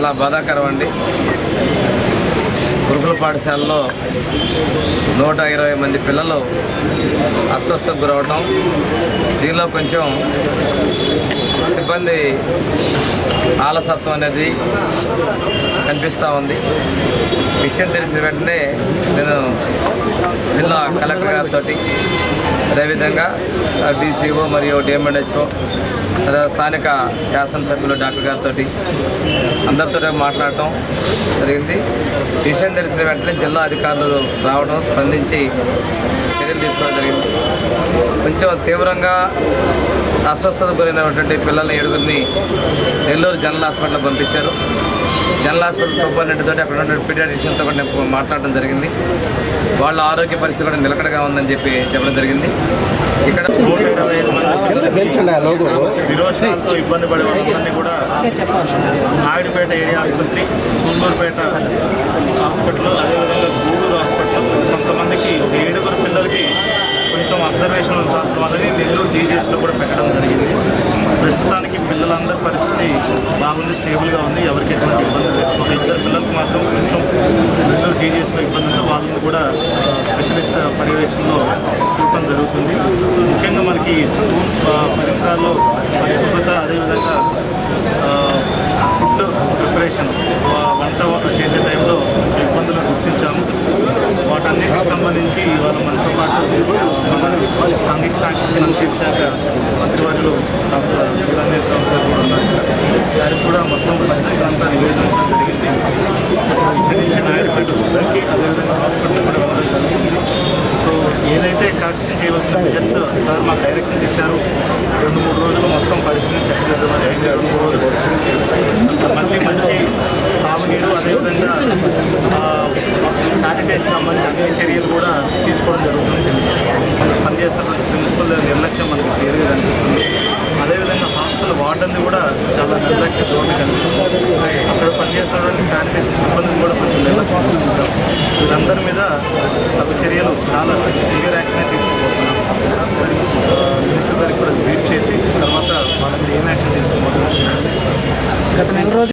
చాలా బాధాకరం అండి గురుకుల పాఠశాలలో నూట ఇరవై మంది పిల్లలు అస్వస్థకు గురవటం దీనిలో కొంచెం సిబ్బంది ఆలసత్వం అనేది కనిపిస్తూ ఉంది. విషయం తెలిసిన వెంటనే నేను జిల్లా కలెక్టర్ గారితో అదేవిధంగా డీసీఓ మరియు డిఎంఎన్హెచ్ఓ స్థానిక శాసనసభ్యులు డాక్టర్ గారితో అందరితో మాట్లాడటం జరిగింది. విషయం తెలిసిన వెంటనే జిల్లా అధికారులు రావడం స్పందించి చర్యలు తీసుకోవడం జరిగింది. కొంచెం తీవ్రంగా అస్వస్థత గురైనటువంటి పిల్లల్ని ఏడుగురిని నెల్లూరు జనరల్ హాస్పిటల్కి పంపించారు. జనరల్ హాస్పిటల్ సూపరింటెండెంట్తో అక్కడ ఉన్న పీడియాట్రిషియన్తో కూడా నేను మాట్లాడడం జరిగింది. వాళ్ళ ఆరోగ్య పరిస్థితి కూడా నిలకడగా ఉందని చెప్పి చెప్పడం జరిగింది. ఇక్కడ విరోచనాలతో ఇబ్బంది పడే వాళ్ళందరినీ కూడా నాయుడుపేట ఏరియా ఆసుపత్రి సూళ్ళూరుపేట హాస్పిటల్ అదేవిధంగా గూడూరు హాస్పిటల్ కొంతమందికి ఒక ఏడుగురు పిల్లలకి కొంచెం అబ్జర్వేషన్ ఉంచాల్సిన వాళ్ళని నెల్లూరు జీజీహెచ్లో కూడా పెట్టడం జరిగింది పిల్లలందరి పరిస్థితి బాగుంది స్టేబుల్గా ఉంది. ఎవరికి ఎటువంటి ఇబ్బంది లేదు. ఒక ఇద్దరు పిల్లలకు మాత్రం కొంచెం నెల్లూరు జీజీహెచ్లో ఇబ్బంది ఉంటే వాళ్ళని కూడా స్పెషలిస్ట్ పర్యవేక్షణలో చూడటం జరుగుతుంది. ముఖ్యంగా మనకి స్కూల్ పరిసరాల్లో పరిశుభ్రత అదేవిధంగా ఫుడ్ ప్రిపరేషన్ వంట చేసే టైంలో కొంచెం ఇబ్బందులు గుర్తించాము. వాటన్నిటికి సంబంధించి ఇవాళ మనతో పాటు మన సాంఘిక సాక్షి సంక్షేమ శాఖ మంత్రివర్యులు డాక్టర్ వీరాంజనేశ్వరరావు గారు కూడా ఉన్నారు వారికి కూడా మొత్తం పరిస్థితి అంతా నివేదించడం జరిగింది. ఇక్కడి నుంచి నాయుడుపేట సిబ్బంది అదేవిధంగా హాస్పిటల్ కూడా వెళ్ళడం జరిగింది. సో ఏదైతే కరెక్షన్ చేయవలసిన ఎస్ సార్ మాకు డైరెక్షన్స్ ఇచ్చారు రెండు మూడు రోజులు మొత్తం పరిస్థితిని చెప్పలేదు మరి ఐదు రెండు మూడు రోజులు మళ్ళీ మంచి తాగునీరు అదేవిధంగా శానిటైజేషన్ సంబంధించి అన్ని చర్యలు కూడా తీసుకోవడం జరుగుతుంది. పనిచేస్తున్నటువంటి ప్రిన్సిపల్ నిర్లక్ష్యం మనకు క్లియర్గా కనిపిస్తుంది. అదేవిధంగా హాస్టల్ వార్డన్ కూడా చాలా నిర్లక్ష్య ధోరణి కనిపిస్తుంది పనిచేస్తున్నటువంటి శానిటేషన్ సిబ్బందిని కూడా కొంచెం నిర్లక్ష్యం చూపించాం వీళ్ళందరి మీద తగు చర్యలు చాలా సివియర్ యాక్షన్ తీసుకోబోతున్నాం. సరే మినిస్టర్ సార్ కూడా బ్రీఫ్ చేసి తర్వాత వాళ్ళ మీద ఏం యాక్షన్ తీసుకోబోతున్నాం గత నెల రోజు